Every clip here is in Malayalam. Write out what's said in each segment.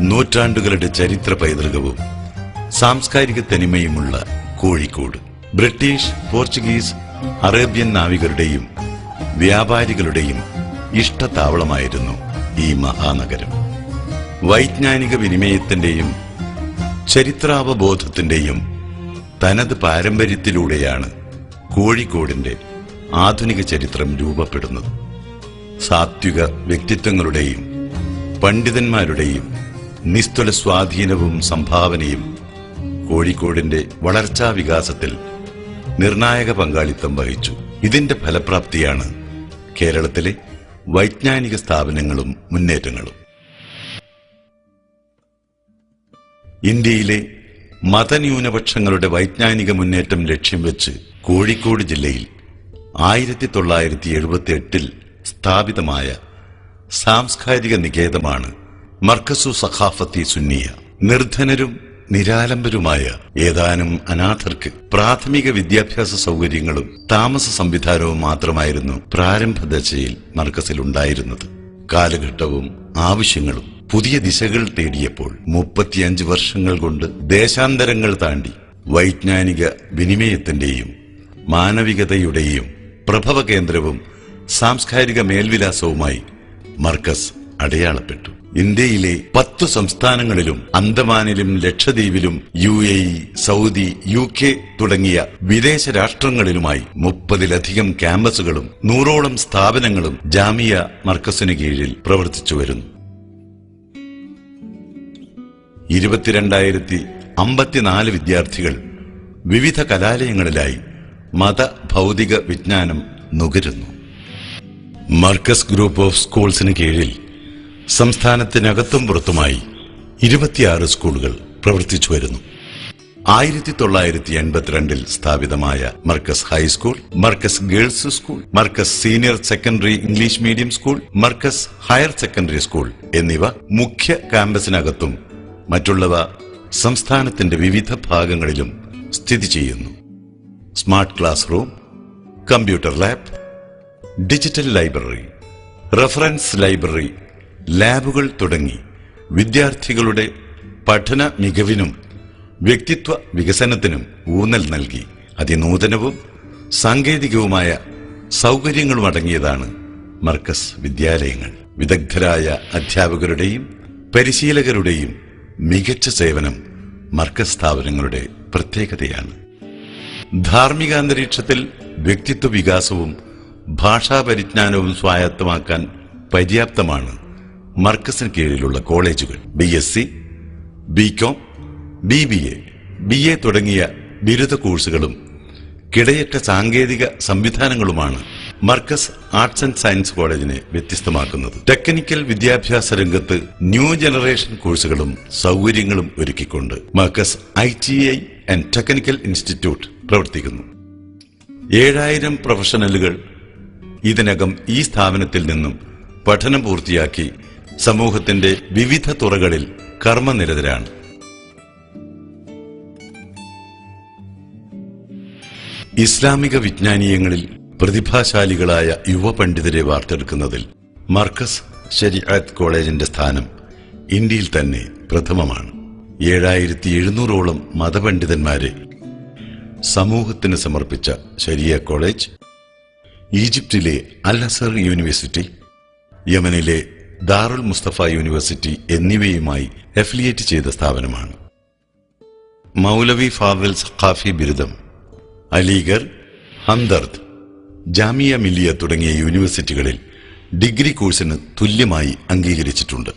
നൂറ്റാണ്ടുകളുടെ ചരിത്ര പൈതൃകവും സാംസ്കാരിക തനിമയുമുള്ള കോഴിക്കോട്. ബ്രിട്ടീഷ് പോർച്ചുഗീസ് അറേബ്യൻ നാവികരുടെയും വ്യാപാരികളുടെയും ഇഷ്ടത്താവളമായിരുന്നു ഈ മഹാനഗരം. വൈജ്ഞാനിക വിനിമയത്തിന്റെയും ചരിത്രാവബോധത്തിന്റെയും തനത് പാരമ്പര്യത്തിലൂടെയാണ് കോഴിക്കോടിന്റെ ആധുനിക ചരിത്രം രൂപപ്പെടുന്നത്. സാത്വിക വ്യക്തിത്വങ്ങളുടെയും പണ്ഡിതന്മാരുടെയും നിസ്തുല സ്വാധീനവും സംഭാവനയും കോഴിക്കോടിന്റെ വളർച്ചാ വികാസത്തിൽ നിർണായക പങ്കാളിത്തം വഹിച്ചു. ഇതിന്റെ ഫലപ്രാപ്തിയാണ് കേരളത്തിലെ വൈജ്ഞാനിക സ്ഥാപനങ്ങളും മുന്നേറ്റങ്ങളും. ഇന്ത്യയിലെ മതന്യൂനപക്ഷങ്ങളുടെ വൈജ്ഞാനിക മുന്നേറ്റം ലക്ഷ്യം വെച്ച് കോഴിക്കോട് ജില്ലയിൽ ആയിരത്തി തൊള്ളായിരത്തി എഴുപത്തി എട്ടിൽ സ്ഥാപിതമായ സാംസ്കാരിക നികേതമാണ് മർക്കസു സഖാഫത്തി സുന്നിയ. നിർധനരും നിരാലംബരുമായ ഏതാനും അനാഥർക്ക് പ്രാഥമിക വിദ്യാഭ്യാസ സൗകര്യങ്ങളും താമസ സംവിധാനവും മാത്രമായിരുന്നു പ്രാരംഭ ദശയിൽ മർക്കസിൽ ഉണ്ടായിരുന്നത് കാലഘട്ടവും ആവശ്യങ്ങളും പുതിയ ദിശകൾ തേടിയപ്പോൾ മുപ്പത്തിയഞ്ച് വർഷങ്ങൾ കൊണ്ട് ദേശാന്തരങ്ങൾ താണ്ടി വൈജ്ഞാനിക വിനിമയത്തിന്റെയും മാനവികതയുടെയും പ്രഭവ കേന്ദ്രവും സാംസ്കാരിക മേൽവിലാസവുമായി മർക്കസ് അടയാളപ്പെട്ടു. ഇന്ത്യയിലെ പത്തു സംസ്ഥാനങ്ങളിലും അന്തമാനിലും ലക്ഷദ്വീപിലും U A E Saudi U K തുടങ്ങിയ വിദേശ രാഷ്ട്രങ്ങളിലുമായി മുപ്പതിലധികം ക്യാമ്പസുകളും നൂറോളം സ്ഥാപനങ്ങളും ജാമിയ മർക്കസിന് കീഴിൽ പ്രവർത്തിച്ചു വരുന്നു. ഇരുപത്തിരണ്ടായിരത്തി അമ്പത്തിനാല് വിദ്യാർത്ഥികൾ വിവിധ കലാലയങ്ങളിലായി മത ഭൗതിക വിജ്ഞാനം നുകരുന്നു. മർക്കസ് ഗ്രൂപ്പ് ഓഫ് സ്കൂൾസിന് കീഴിൽ സംസ്ഥാനത്തിനകത്തും പുറത്തുമായി ഇരുപത്തിയാറ് സ്കൂളുകൾ പ്രവർത്തിച്ചു വരുന്നു. ആയിരത്തി തൊള്ളായിരത്തി എൺപത്തിരണ്ടിൽ സ്ഥാപിതമായ Markaz high school Markaz girls school Markaz senior secondary English medium school Markaz higher secondary school എന്നിവ മുഖ്യ ക്യാമ്പസിനകത്തും മറ്റുള്ളവ സംസ്ഥാനത്തിന്റെ വിവിധ ഭാഗങ്ങളിലും സ്ഥിതി ചെയ്യുന്നു. Smart class room computer lab digital library reference library ലാബുകൾ തുടങ്ങി. വിദ്യാർത്ഥികളുടെ പഠന മികവിനും വ്യക്തിത്വ വികസനത്തിനും ഊന്നൽ നൽകി. അതിനൂതനവും സാങ്കേതികവുമായ സൗകര്യങ്ങളും അടങ്ങിയതാണ് മർക്കസ് വിദ്യാലയങ്ങൾ. വിദഗ്ധരായ അധ്യാപകരുടെയും പരിശീലകരുടെയും മികച്ച സേവനം മർക്കസ് സ്ഥാപനങ്ങളുടെ പ്രത്യേകതയാണ്. ധാർമ്മികാന്തരീക്ഷത്തിൽ വ്യക്തിത്വ വികാസവും ഭാഷാപരിജ്ഞാനവും സ്വായത്തമാക്കാൻ പര്യാപ്തമാണ് മർക്കസിന് കീഴിലുള്ള കോളേജുകൾ B S C B com B B A B A തുടങ്ങിയ ബിരുദ കോഴ്സുകളും കിടയറ്റ സാങ്കേതിക സംവിധാനങ്ങളുമാണ് മർക്കസ് ആർട്സ് ആൻഡ് സയൻസ് കോളേജിനെ വ്യത്യസ്തമാക്കുന്നത്. ടെക്നിക്കൽ വിദ്യാഭ്യാസ രംഗത്ത് ന്യൂ ജനറേഷൻ കോഴ്സുകളും സൗകര്യങ്ങളും ഒരുക്കിക്കൊണ്ട് Markaz I T I and technical institute പ്രവർത്തിക്കുന്നു. ഏഴായിരം പ്രൊഫഷണലുകൾ ഇതിനകം ഈ സ്ഥാപനത്തിൽ നിന്നും പഠനം പൂർത്തിയാക്കി സമൂഹത്തിന്റെ വിവിധ തുറകളിൽ കർമ്മനിരതരാണ്. ഇസ്ലാമിക വിജ്ഞാനീയങ്ങളിൽ പ്രതിഭാശാലികളായ യുവ പണ്ഡിതരെ വാർത്തെടുക്കുന്നതിൽ മർക്കസ് ശരിഅത്ത് കോളേജിന്റെ സ്ഥാനം ഇന്ത്യയിൽ തന്നെ പ്രഥമമാണ്. ഏഴായിരത്തി എഴുന്നൂറോളം മതപണ്ഡിതന്മാരെ സമൂഹത്തിന് സമർപ്പിച്ച ശരിയ കോളേജ് ഈജിപ്തിലെ അൽ അസർ യൂണിവേഴ്സിറ്റി യമനിലെ ദാറുൽ മുസ്തഫ യൂണിവേഴ്സിറ്റി എന്നിവയുമായി അഫിലിയേറ്റ് ചെയ്ത സ്ഥാപനമാണ്. മൗലവി ഫാദിൽ സഖാഫി ബിരുദം അലിഗർ ഹംദർദ് ജാമിയ മില്ലിയ തുടങ്ങിയ യൂണിവേഴ്സിറ്റികളിൽ ഡിഗ്രി കോഴ്സിന് തുല്യമായി അംഗീകരിച്ചിട്ടുണ്ട്.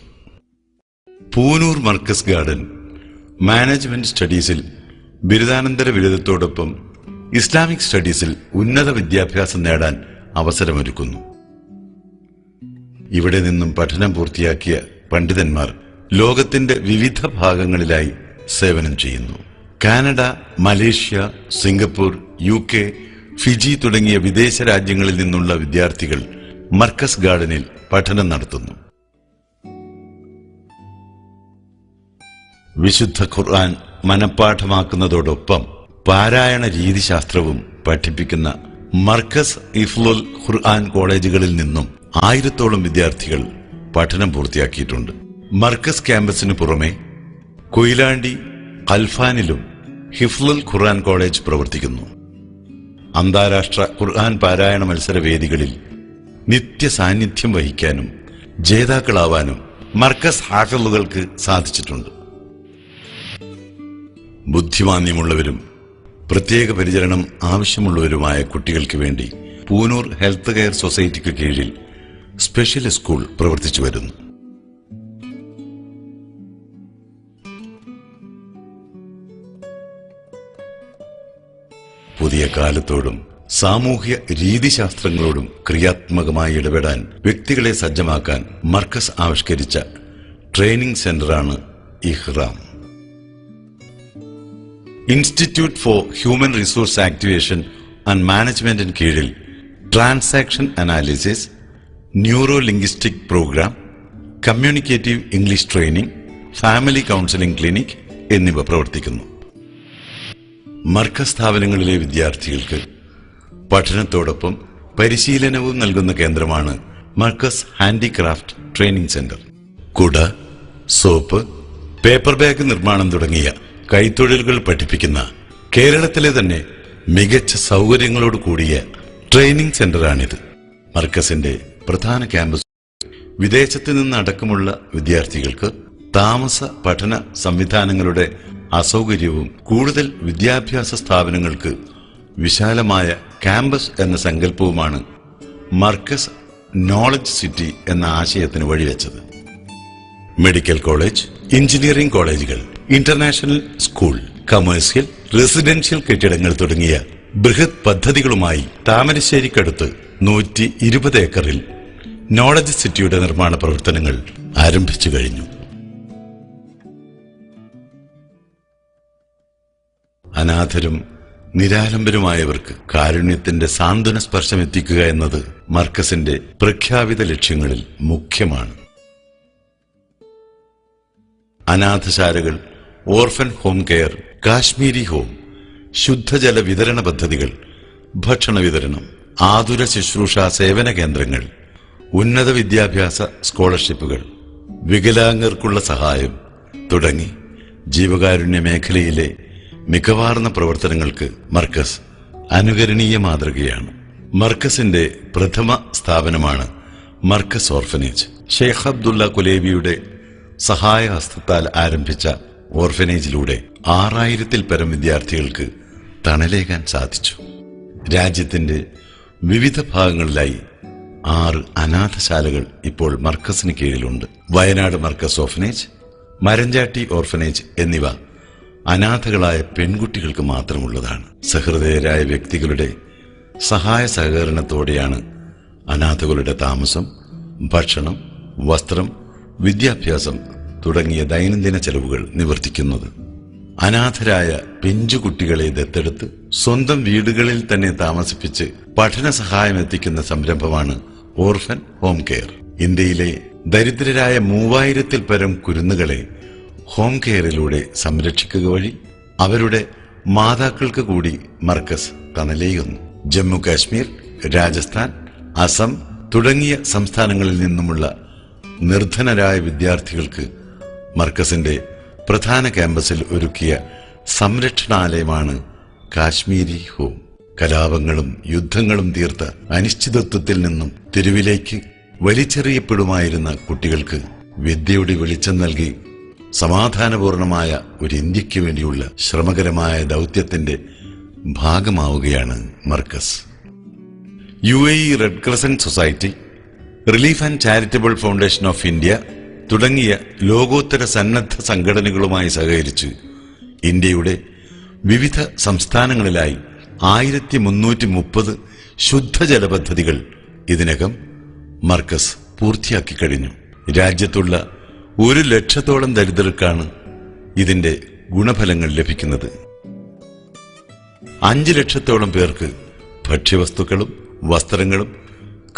പൂനൂർ മർക്കസ് ഗാർഡൻ മാനേജ്മെന്റ് സ്റ്റഡീസിൽ ബിരുദാനന്തര ബിരുദത്തോടൊപ്പം ഇസ്ലാമിക് സ്റ്റഡീസിൽ ഉന്നത വിദ്യാഭ്യാസം നേടാൻ അവസരമൊരുക്കുന്നു. ഇവിടെ നിന്നും പഠനം പൂർത്തിയാക്കിയ പണ്ഡിതന്മാർ ലോകത്തിന്റെ വിവിധ ഭാഗങ്ങളിലായി സേവനം ചെയ്യുന്നു. Canada Malaysia Singapore U K Fiji തുടങ്ങിയ വിദേശ രാജ്യങ്ങളിൽ നിന്നുള്ള വിദ്യാർത്ഥികൾ മർക്കസ് ഗാർഡനിൽ പഠനം നടത്തുന്നു. വിശുദ്ധ ഖുർആൻ മനഃപ്പാഠമാക്കുന്നതോടൊപ്പം പാരായണ രീതിശാസ്ത്രവും പഠിപ്പിക്കുന്ന മർക്കസ് ഇഫ്ലുൽ ഖുർആൻ കോളേജുകളിൽ നിന്നും ആയിരത്തോളം വിദ്യാർത്ഥികൾ പഠനം പൂർത്തിയാക്കിയിട്ടുണ്ട്. മർക്കസ് ക്യാമ്പസിന് പുറമെ കൊയിലാണ്ടി അൽഫാനിലും ഹിഫ്ലുൽ ഖുർആൻ കോളേജ് പ്രവർത്തിക്കുന്നു. അന്താരാഷ്ട്ര ഖുർആൻ പാരായണ മത്സര വേദികളിൽ നിത്യ സാന്നിധ്യം വഹിക്കാനും ജേതാക്കളാവാനും മർക്കസ് ഹാഫിളുകൾക്ക് സാധിച്ചിട്ടുണ്ട്. ബുദ്ധിമാന്യമുള്ളവരും പ്രത്യേക പരിചരണം ആവശ്യമുള്ളവരുമായ കുട്ടികൾക്ക് വേണ്ടി പൂനൂർ ഹെൽത്ത് കെയർ സൊസൈറ്റിക്ക് കീഴിൽ സ്പെഷ്യൽ സ്കൂൾ പ്രവർത്തിച്ചു വരുന്നു. പുതിയ കാലത്തോടും സാമൂഹ്യ രീതിശാസ്ത്രങ്ങളോടും ക്രിയാത്മകമായി ഇടപെടാൻ വ്യക്തികളെ സജ്ജമാക്കാൻ മർക്കസ് ആവിഷ്കരിച്ച training സെന്ററാണ് Ihram. Institute for human resource activation and മാനേജ്മെന്റിന് കീഴിൽ transaction analysis neuro linguistic program communicative English training family counselling clinic എന്നിവ പ്രവർത്തിക്കുന്നു. മർക്ക സ്ഥാപനങ്ങളിലെ വിദ്യാർത്ഥികൾക്ക് പഠനത്തോടൊപ്പം പരിശീലനവും നൽകുന്ന കേന്ദ്രമാണ് മർക്കസ് ഹാൻഡിക്രാഫ്റ്റ് ട്രെയിനിംഗ് സെന്റർ. കുട സോപ്പ് പേപ്പർ ബാഗ് നിർമ്മാണം തുടങ്ങിയ കൈത്തൊഴിലുകൾ പഠിപ്പിക്കുന്ന കേരളത്തിലെ തന്നെ മികച്ച സൗകര്യങ്ങളോട് കൂടിയ ട്രെയിനിംഗ് സെന്ററാണിത്. മർക്കസിന്റെ പ്രധാന ക്യാമ്പസ്. വിദേശത്ത് നിന്ന് അടക്കമുള്ള വിദ്യാർത്ഥികൾക്ക് താമസ പഠന സംവിധാനങ്ങളുടെ അസൗകര്യവും കൂടുതൽ വിദ്യാഭ്യാസ സ്ഥാപനങ്ങൾക്ക് വിശാലമായ ക്യാമ്പസ് എന്ന സങ്കല്പവുമാണ് മർക്കസ് നോളജ് സിറ്റി എന്ന ആശയത്തിന് വഴിവെച്ചത്. മെഡിക്കൽ കോളേജ് എഞ്ചിനീയറിംഗ് കോളേജുകൾ ഇന്റർനാഷണൽ സ്കൂൾ കമേഴ്സ്യൽ റെസിഡൻഷ്യൽ കെട്ടിടങ്ങൾ തുടങ്ങിയ ബൃഹത് പദ്ധതികളുമായി താമരശ്ശേരിക്കടുത്ത് നൂറ്റി ഇരുപത് ഏക്കറിൽ നോളജ് സിറ്റിയുടെ നിർമ്മാണ പ്രവർത്തനങ്ങൾ ആരംഭിച്ചു കഴിഞ്ഞു. അനാഥരും നിരാലംബരുമായവർക്ക് കാരുണ്യത്തിന്റെ സാന്ത്വന സ്പർശം എത്തിക്കുക എന്നത് മർക്കസിന്റെ പ്രഖ്യാപിത ലക്ഷ്യങ്ങളിൽ മുഖ്യമാണ്. അനാഥശാലകൾ orphan home care Kashmiri home ശുദ്ധജല വിതരണ പദ്ധതികൾ ഭക്ഷണ വിതരണം ആതുര ശുശ്രൂഷ സേവന കേന്ദ്രങ്ങൾ ഉന്നത വിദ്യാഭ്യാസ സ്കോളർഷിപ്പുകൾ വികലാംഗർക്കുള്ള സഹായം തുടങ്ങി ജീവകാരുണ്യ മേഖലയിലെ മികവാർന്ന പ്രവർത്തനങ്ങൾക്ക് മർക്കസ് അനുകരണീയ മാതൃകയാണ്. മർക്കസിന്റെ പ്രഥമ സ്ഥാപനമാണ് മർക്കസ് ഓർഫനേജ്. ഷെയ്ഖ് അബ്ദുള്ള കുലേബിയുടെ സഹായഹസ്തത്താൽ ആരംഭിച്ച ഓർഫനേജിലൂടെ ആറായിരത്തിൽ പരം വിദ്യാർത്ഥികൾക്ക് തണലേകാൻ സാധിച്ചു. രാജ്യത്തിന്റെ വിവിധ ഭാഗങ്ങളിലായി ആറ് അനാഥശാലകൾ ഇപ്പോൾ മർക്കസിന് കീഴിലുണ്ട്. വയനാട് മർക്കസ് ഓർഫനേജ് മരഞ്ചാട്ടി ഓർഫനേജ് എന്നിവ അനാഥകളായ പെൺകുട്ടികൾക്ക് മാത്രമുള്ളതാണ്. സഹൃദയരായ വ്യക്തികളുടെ സഹായ സഹകരണത്തോടെയാണ് അനാഥകളുടെ താമസം ഭക്ഷണം വസ്ത്രം വിദ്യാഭ്യാസം തുടങ്ങിയ ദൈനംദിന ചെലവുകൾ നിവർത്തിക്കുന്നത്. അനാഥരായ പിഞ്ചുകുട്ടികളെ ദത്തെടുത്ത് സ്വന്തം വീടുകളിൽ തന്നെ താമസിപ്പിച്ച് പഠന സഹായം എത്തിക്കുന്ന സംരംഭമാണ് ഓർഫൻ ഹോം കെയർ. ഇന്ത്യയിലെ ദരിദ്രരായ മൂവായിരത്തിൽ പരം കുരുന്നുകളെ ഹോം കെയറിലൂടെ സംരക്ഷിക്കുക വഴി അവരുടെ മാതാക്കൾക്ക് കൂടി മർക്കസ് തണലേകുന്നു ജമ്മു കാശ്മീർ രാജസ്ഥാൻ അസം തുടങ്ങിയ സംസ്ഥാനങ്ങളിൽ നിന്നുമുള്ള നിർധനരായ വിദ്യാർത്ഥികൾക്ക് മർക്കസിന്റെ പ്രധാന ക്യാമ്പസിൽ ഒരുക്കിയ സംരക്ഷണാലയമാണ് കാശ്മീരി ഹോം. കലാപങ്ങളും യുദ്ധങ്ങളും തീർത്ത അനിശ്ചിതത്വത്തിൽ നിന്നും തെരുവിലേക്ക് വലിച്ചെറിയപ്പെടുമായിരുന്ന കുട്ടികൾക്ക് വിദ്യയുടെ വെളിച്ചം നൽകി സമാധാനപൂർണമായ ഒരു ഇന്ത്യയ്ക്ക് വേണ്ടിയുള്ള ശ്രമകരമായ ദൗത്യത്തിന്റെ ഭാഗമാവുകയാണ് Markaz. U A red crescent society relief and charitable foundation of India തുടങ്ങിയ ലോകോത്തര സന്നദ്ധ സംഘടനകളുമായി സഹകരിച്ച് ഇന്ത്യയുടെ വിവിധ സംസ്ഥാനങ്ങളിലായി ആയിരത്തി മുന്നൂറ്റി മുപ്പത് ശുദ്ധജല പദ്ധതികൾ ഇതിനകം മർക്കസ് പൂർത്തിയാക്കി കഴിഞ്ഞു. രാജ്യത്തുള്ള ഒരു ലക്ഷത്തോളം ദരിദ്രർക്കാണ് ഇതിന്റെ ഗുണഫലങ്ങൾ ലഭിക്കുന്നത്. അഞ്ച് ലക്ഷത്തോളം പേർക്ക് ഭക്ഷ്യവസ്തുക്കളും വസ്ത്രങ്ങളും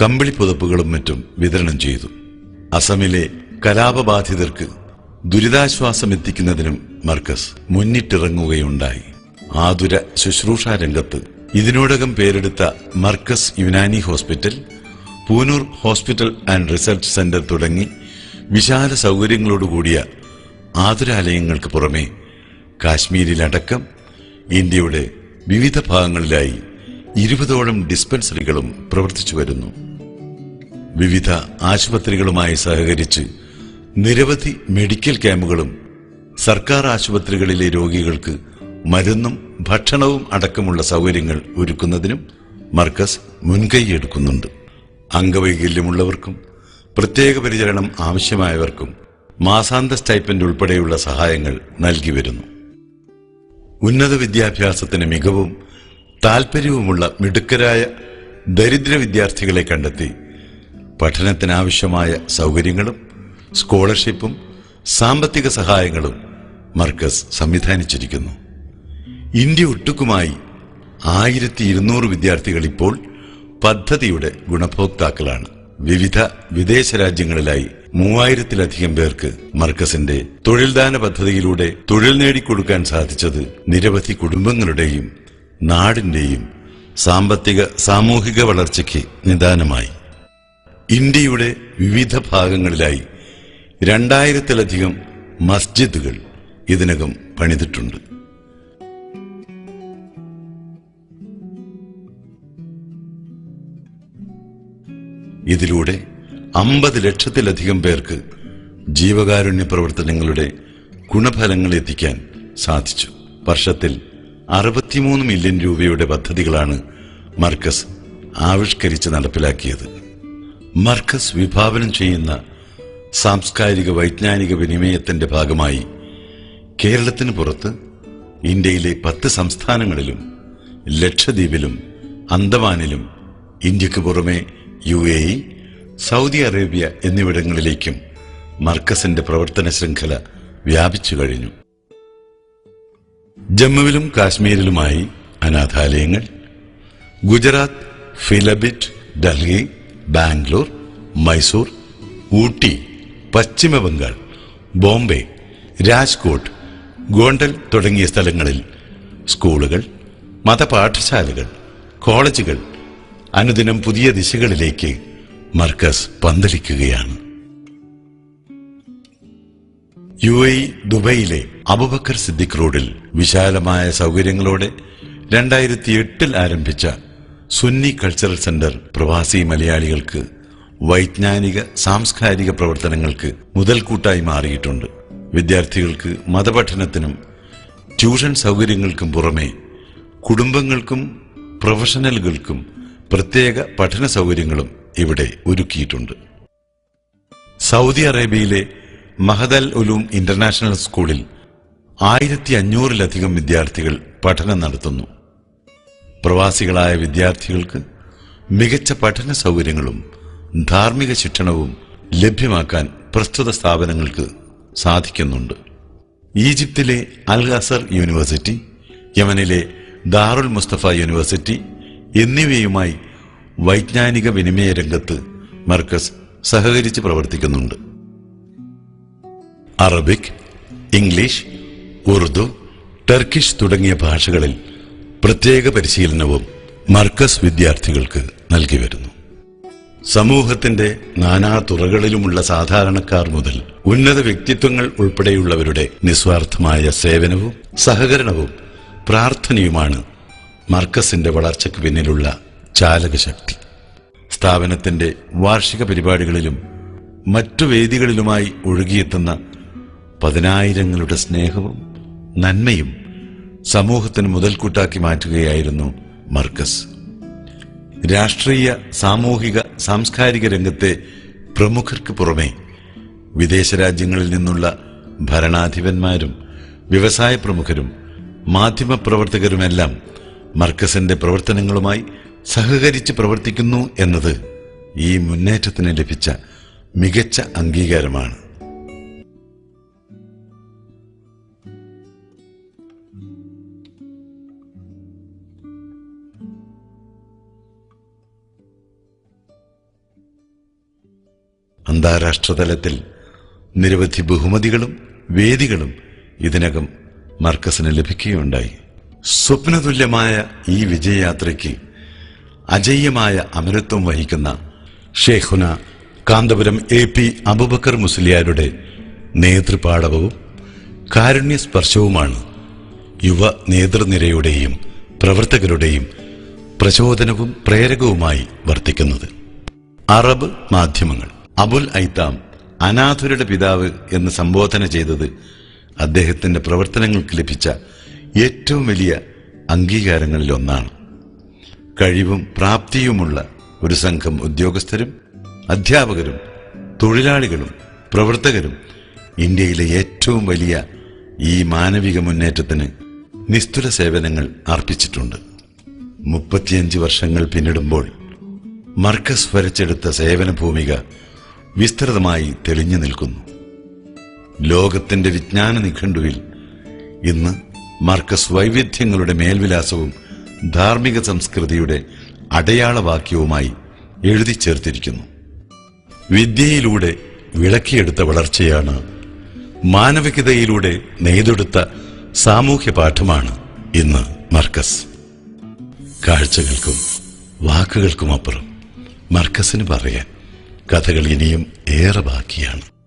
കമ്പിളി പുതപ്പുകളും മറ്റും വിതരണം ചെയ്തു. അസമിലെ കലാപബാധിതർക്ക് ദുരിതാശ്വാസം എത്തിക്കുന്നതിനും മർക്കസ് മുന്നിട്ടിറങ്ങുകയുണ്ടായി. ആതുര ശുശ്രൂഷാ രംഗത്ത് ഇതിനോടകം പേരെടുത്ത Markaz Unani hospital Poonoor hospital and research centre തുടങ്ങി വിശാല സൗകര്യങ്ങളോടുകൂടിയ ആതുരാലയങ്ങൾക്ക് പുറമെ കാശ്മീരിലടക്കം ഇന്ത്യയുടെ വിവിധ ഭാഗങ്ങളിലായി ഇരുപതോളം ഡിസ്പെൻസറികളും പ്രവർത്തിച്ചു വരുന്നു വിവിധ ആശുപത്രികളുമായി സഹകരിച്ച് നിരവധി മെഡിക്കൽ ക്യാമ്പുകളും സർക്കാർ ആശുപത്രികളിലെ രോഗികൾക്ക് മരുന്നും ഭക്ഷണവും അടക്കമുള്ള സൗകര്യങ്ങൾ ഒരുക്കുന്നതിനും മർക്കസ് മുൻകൈയെടുക്കുന്നുണ്ട് അംഗവൈകല്യമുള്ളവർക്കും പ്രത്യേക പരിചരണം ആവശ്യമായവർക്കും മാസാന്ത സ്റ്റൈപ്പൻഡ് ഉൾപ്പെടെയുള്ള സഹായങ്ങൾ നൽകി വരുന്നു. ഉന്നത വിദ്യാഭ്യാസത്തിന് മികവും താൽപര്യവുമുള്ള മിടുക്കരായ ദരിദ്ര വിദ്യാർത്ഥികളെ കണ്ടെത്തി പഠനത്തിനാവശ്യമായ സൗകര്യങ്ങളും സ്കോളർഷിപ്പും സാമ്പത്തിക സഹായങ്ങളും മർക്കസ് സംവിധാനിച്ചിരിക്കുന്നു. ഇന്ത്യ ഒട്ടുക്കുമായി ആയിരത്തി ഇരുന്നൂറ് വിദ്യാർത്ഥികൾ ഇപ്പോൾ പദ്ധതിയുടെ ഗുണഭോക്താക്കളാണ്. വിവിധ വിദേശ രാജ്യങ്ങളിലായി മൂവായിരത്തിലധികം പേർക്ക് മർക്കസിന്റെ തൊഴിൽദാന പദ്ധതിയിലൂടെ തൊഴിൽ നേടിക്കൊടുക്കാൻ സാധിച്ചത് നിരവധി കുടുംബങ്ങളുടെയും നാടിന്റെയും സാമ്പത്തിക സാമൂഹിക വളർച്ചയ്ക്ക് നിദാനമായി. ഇന്ത്യയുടെ വിവിധ ഭാഗങ്ങളിലായി രണ്ടായിരത്തിലധികം മസ്ജിദുകൾ ഇതിനകം പണിതിട്ടുണ്ട്. ഇതിലൂടെ അമ്പത് ലക്ഷത്തിലധികം പേർക്ക് ജീവകാരുണ്യ പ്രവർത്തനങ്ങളുടെ ഗുണഫലങ്ങൾ എത്തിക്കാൻ സാധിച്ചു. വർഷത്തിൽ അറുപത്തിമൂന്ന് മില്യൺ രൂപയുടെ പദ്ധതികളാണ് മർക്കസ് ആവിഷ്കരിച്ച് നടപ്പിലാക്കിയത്. മർക്കസ് വിഭാവനം ചെയ്യുന്ന സാംസ്കാരിക വൈജ്ഞാനിക വിനിമയത്തിന്റെ ഭാഗമായി കേരളത്തിന് പുറത്ത് ഇന്ത്യയിലെ പത്ത് സംസ്ഥാനങ്ങളിലും ലക്ഷദ്വീപിലും അന്തമാനിലും ഇന്ത്യയ്ക്ക് പുറമെ U A E Saudi Arabia എന്നിവിടങ്ങളിലേക്കും മർക്കസിന്റെ പ്രവർത്തന ശൃംഖല വ്യാപിച്ചു കഴിഞ്ഞു. ജമ്മുവിലും കാശ്മീരിലുമായി അനാഥാലയങ്ങൾ ഗുജറാത്ത് ഫിലബിറ്റ് ഡൽഹി ബാംഗ്ലൂർ മൈസൂർ ഊട്ടി പശ്ചിമ ബംഗാൾ ബോംബെ രാജ്കോട്ട് ഗോണ്ടൽ തുടങ്ങിയ സ്ഥലങ്ങളിൽ സ്കൂളുകൾ മതപാഠശാലകൾ കോളേജുകൾ അനുദിനം പുതിയ ദിശകളിലേക്ക് മർക്കസ് പന്തലിക്കുകയാണ്. യു എ ദുബൈയിലെ അബുബക്കർ സിദ്ദിഖ് റോഡിൽ വിശാലമായ സൗകര്യങ്ങളോടെ രണ്ടായിരത്തി എട്ടിൽ ആരംഭിച്ച സുന്നി കൾച്ചറൽ സെന്റർ പ്രവാസി മലയാളികൾക്ക് വൈജ്ഞാനിക സാംസ്കാരിക പ്രവർത്തനങ്ങൾക്ക് മുതൽക്കൂട്ടായി മാറിയിട്ടുണ്ട്. വിദ്യാർത്ഥികൾക്ക് മതപഠനത്തിനും ട്യൂഷൻ സൗകര്യങ്ങൾക്കും പുറമെ കുടുംബങ്ങൾക്കും പ്രൊഫഷണലുകൾക്കും പ്രത്യേക പഠന സൗകര്യങ്ങളും ഇവിടെ ഒരുക്കിയിട്ടുണ്ട്. സൗദി അറേബ്യയിലെ മഹദൽ ഉലൂം ഇന്റർനാഷണൽ സ്കൂളിൽ ആയിരത്തി അഞ്ഞൂറിലധികം വിദ്യാർത്ഥികൾ പഠനം നടത്തുന്നു. പ്രവാസികളായ വിദ്യാർത്ഥികൾക്ക് മികച്ച പഠന സൗകര്യങ്ങളും ധാർമ്മിക ശിക്ഷണവും ലഭ്യമാക്കാൻ പ്രസ്തുത സ്ഥാപനങ്ങൾക്ക് സാധിക്കുന്നുണ്ട്. ഈജിപ്തിലെ അൽ ഹസർ യൂണിവേഴ്സിറ്റി യമനിലെ ദാറുൽ മുസ്തഫ യൂണിവേഴ്സിറ്റി എന്നിവയുമായി വൈജ്ഞാനിക വിനിമയ രംഗത്ത് മർക്കസ് സഹകരിച്ച് പ്രവർത്തിക്കുന്നുണ്ട്. അറബിക് ഇംഗ്ലീഷ് ഉറുദു ടർക്കിഷ് തുടങ്ങിയ ഭാഷകളിൽ പ്രത്യേക പരിശീലനവും മർക്കസ് വിദ്യാർത്ഥികൾക്ക് നൽകി വരുന്നു. സമൂഹത്തിന്റെ നാനാ തുറകളിലുമുള്ള സാധാരണക്കാർ മുതൽ ഉന്നത വ്യക്തിത്വങ്ങൾ ഉൾപ്പെടെയുള്ളവരുടെ നിസ്വാർത്ഥമായ സേവനവും സഹകരണവും പ്രാർത്ഥനയുമാണ് മർക്കസിന്റെ വളർച്ചയ്ക്ക് പിന്നിലുള്ള ചാലകശക്തി. സ്ഥാപനത്തിന്റെ വാർഷിക പരിപാടികളിലും മറ്റു വേദികളിലുമായി ഒഴുകിയെത്തുന്ന പതിനായിരങ്ങളുടെ സ്നേഹവും നന്മയും സമൂഹത്തിന് മുതൽക്കൂട്ടാക്കി മാറ്റുകയായിരുന്നു മർക്കസ്. രാഷ്ട്രീയ സാമൂഹിക സാംസ്കാരിക രംഗത്തെ പ്രമുഖർക്ക് പുറമെ വിദേശ രാജ്യങ്ങളിൽ നിന്നുള്ള ഭരണാധിപന്മാരും വ്യവസായ പ്രമുഖരും മാധ്യമപ്രവർത്തകരുമെല്ലാം മർക്കസിന്റെ പ്രവർത്തനങ്ങളുമായി സഹകരിച്ച് പ്രവർത്തിക്കുന്നു എന്നത് ഈ മുന്നേറ്റത്തിന് ലഭിച്ച മികച്ച അംഗീകാരമാണ്. അന്താരാഷ്ട്ര തലത്തിൽ നിരവധി ബഹുമതികളും വേദികളും ഇതിനകം മർക്കസിന് ലഭിക്കുകയുണ്ടായി. സ്വപ്നതുല്യമായ ഈ വിജയയാത്രയ്ക്ക് അജയ്യമായ അമരത്വം വഹിക്കുന്ന ഷേഖുന കാന്തപുരം എ പി അബുബക്കർ മുസ്ലിയാരുടെ നേതൃപാടവവും കാരുണ്യസ്പർശവുമാണ് യുവ നേതൃനിരയുടെയും പ്രവർത്തകരുടെയും പ്രചോദനവും പ്രേരകവുമായി വർത്തിക്കുന്നത്. അറബ് മാധ്യമങ്ങൾ അബുൽ ഐത്താം അനാഥുരുടെ പിതാവ് എന്ന് സംബോധന ചെയ്തത് അദ്ദേഹത്തിന്റെ പ്രവർത്തനങ്ങൾക്ക് ലഭിച്ച ഏറ്റവും വലിയ അംഗീകാരങ്ങളിലൊന്നാണ്. കഴിവും പ്രാപ്തിയുമുള്ള ഒരു സംഘം ഉദ്യോഗസ്ഥരും അധ്യാപകരും തൊഴിലാളികളും പ്രവർത്തകരും ഇന്ത്യയിലെ ഏറ്റവും വലിയ ഈ മാനവിക മുന്നേറ്റത്തിന് നിസ്തുല സേവനങ്ങൾ അർപ്പിച്ചിട്ടുണ്ട്. മുപ്പത്തിയഞ്ച് വർഷങ്ങൾ പിന്നിടുമ്പോൾ മർക്കസ് വരച്ചെടുത്ത സേവന ഭൂമിക വിസ്തൃതമായി തെളിഞ്ഞു നിൽക്കുന്നു. ലോകത്തിന്റെ വിജ്ഞാന നിഘണ്ടുവിൽ ഇന്ന് മർക്കസ് വൈവിധ്യങ്ങളുടെ മേൽവിലാസവും ധാർമ്മിക സംസ്കൃതിയുടെ അടയാളവാക്യവുമായി എഴുതി ചേർത്തിരിക്കുന്നു. വിദ്യയിലൂടെ വിളക്കിയെടുത്ത വളർച്ചയാണ് മാനവികതയിലൂടെ നെയ്തെടുത്ത സാമൂഹ്യ പാഠമാണ് ഇന്ന് മർക്കസ്. കാഴ്ചകൾക്കും വാക്കുകൾക്കുമപ്പുറം മർക്കസിന് പറയാൻ. കഥകൾ ഇനിയും ഏറെ ബാക്കിയാണ്.